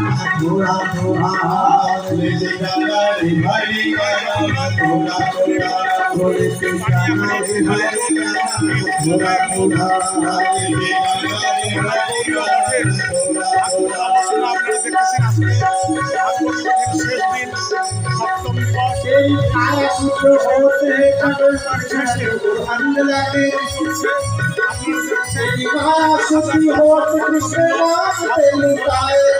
थोड़ा थोड़ा ले ले गाना रे भाई गाना थोड़ा थोड़ा थोड़े से गाना रे भाई गाना थोड़ा थोड़ा ले ले गाना रे भाई गाना थोड़ा थोड़ा আপনারা দেখতেছেন আজকে ভাগবত শেষ দিন সপ্তম দিবস এই কায়া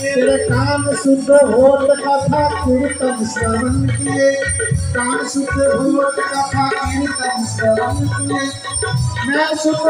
तेरे काम शुद्ध होत कथा कीर्तन श्रवण किए। काम शुद्ध होत कथा कीर्तन श्रवण किए। मैं सुख